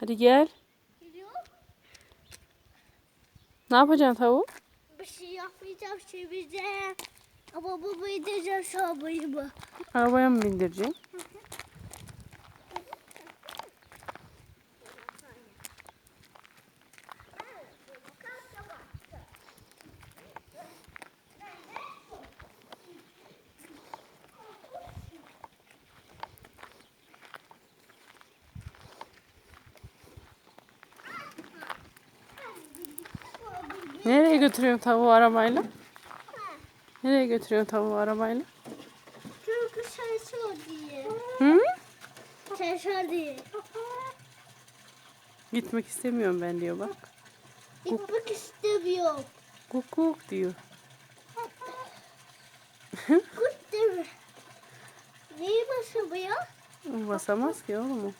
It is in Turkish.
Hadi gel. Geliyor. Ne yapacaksın tavuk? Bir şey yapmayacağım çevireceğim. Ama baba edeceğim şu arabayı mı? Arabaya mı bindireceksin? Nereye götürüyorsun tavuğu arabayla? Nereye götürüyorsun tavuğu arabayla? Çünkü çalışıyor diye. Hı? Çalışıyor diye. Gitmek istemiyorum ben diyor bak. Gitmek istemiyorum. Kukuk diyor. Kurt mi? Neyi basıyor? Basamaz ki oğlum o.